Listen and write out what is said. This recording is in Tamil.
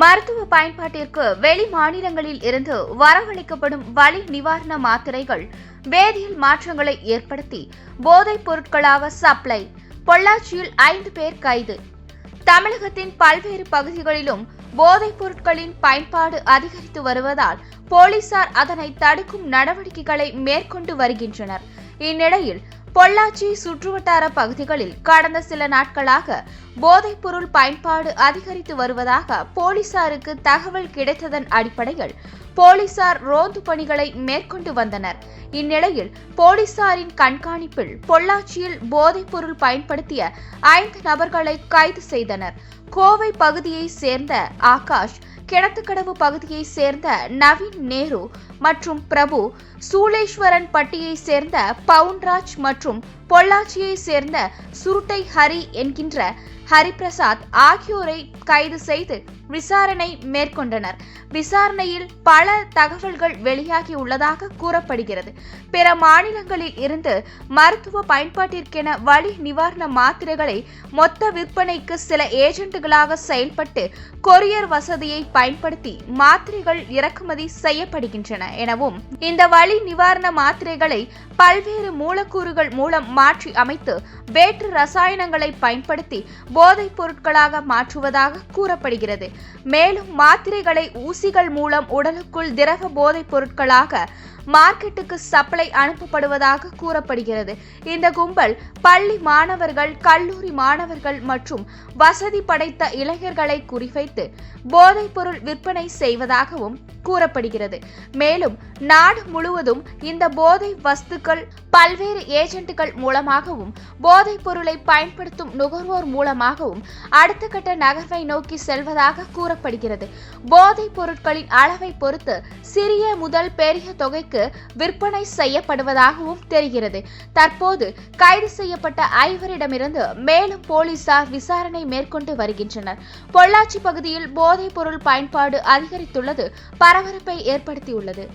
மருத்துவ பயன்பாட்டிற்கு வெளி மாநிலங்களில் இருந்து வரவழைக்கப்படும் வலி நிவாரண மாத்திரைகள் வேதியியல் மாற்றங்களை ஏற்படுத்தி போதைப் பொருட்களாக சப்ளை பொள்ளாச்சியில் ஐந்து பேர் கைது. தமிழகத்தின் பல்வேறு பகுதிகளிலும் போதைப் பொருட்களின் பயன்பாடு அதிகரித்து வருவதால் போலீசார் அதனை தடுக்கும் நடவடிக்கைகளை மேற்கொண்டு வருகின்றனர். இந்நிலையில் பொள்ளாச்சி சுற்றுவட்டார பகுதிகளில் கடந்த சில நாட்களாக போதைப்பொருள் பயன்பாடு அதிகரித்து வருவதாக போலீசாருக்கு தகவல் கிடைத்ததன் அடிப்படையில் போலீசார் ரோந்து பணிகளை மேற்கொண்டு வந்தனர். இந்நிலையில் போலீசாரின் கண்காணிப்பில் பொள்ளாச்சியில் போதைப்பொருள் பயன்படுத்திய ஐந்து நபர்களை கைது செய்தனர். கோவை பகுதியை சேர்ந்த ஆகாஷ் கிணத்துக்கடவு பகுதியை சேர்ந்த நவீன் நேரு மற்றும் பிரபு சூளேஸ்வரன் பட்டியை சேர்ந்த பவுன்ராஜ் மற்றும் பொள்ளாச்சியை சேர்ந்த சுருட்டை ஹரி என்கின்ற ஹரிபிரசாத் ஆகியோரை கைது செய்து விசாரணை மேற்கொண்டனர். விசாரணையில் பல தகவல்கள் வெளியாகியுள்ளதாக கூறப்படுகிறது. பிற மாநிலங்களில் இருந்து மருத்துவ பயன்பாட்டிற்கென வலி நிவாரண மாத்திரைகளை மொத்த விற்பனைக்கு சில ஏஜென்ட்டுகளாக செயல்பட்டு கொரியர் வசதியை பயன்படுத்தி மாத்திரைகள் இறக்குமதி செய்யப்படுகின்றன. எனவும் இந்த வலி நிவாரண மாத்திரைகளை பல்வேறு மூலக்கூறுகள் மூலம் மாற்றி அமைத்து வேற்று ரசாயனங்களை பயன்படுத்தி போதைப் பொருட்களாக மாற்றுவதாக கூறப்படுகிறது. மேலும் மாத்திரைகளை ஊசிகள் மூலம் உடலுக்குள் திரவ போதைப் பொருட்களாக மார்க்கெட்டுக்கு சப்ளை அனுப்பப்படுவதாக கூறப்படுகிறது. இந்த கும்பல் பள்ளி மாணவர்கள் கல்லூரி மாணவர்கள் மற்றும் வசதி படைத்த இளைஞர்களை குறிவைத்து போதைப் பொருள் விற்பனை செய்வதாகவும் கூறப்படுகிறது. மேலும் நாடு முழுவதும் இந்த போதை வஸ்துக்கள் பல்வேறு ஏஜென்ட்டுகள் மூலமாகவும் போதைப் பொருளை பயன்படுத்தும் நுகர்வோர் மூலமாகவும் அடுத்த கட்ட நகர்வை நோக்கி செல்வதாக கூறப்படுகிறது. போதைப் பொருட்களின் அளவை பொறுத்து சிறிய முதல் பெரிய தொகைக்கு விற்பனை செய்யப்படுவதாகவும் தெரிகிறது. தற்போது கைது செய்யப்பட்ட ஐவரிடமிருந்து மேலும் போலீசார் விசாரணை மேற்கொண்டு வருகின்றனர். பொள்ளாச்சி பகுதியில் போதைப் பொருள் பயன்பாடு அதிகரித்துள்ளது பரபரப்பை ஏற்படுத்தியுள்ளது.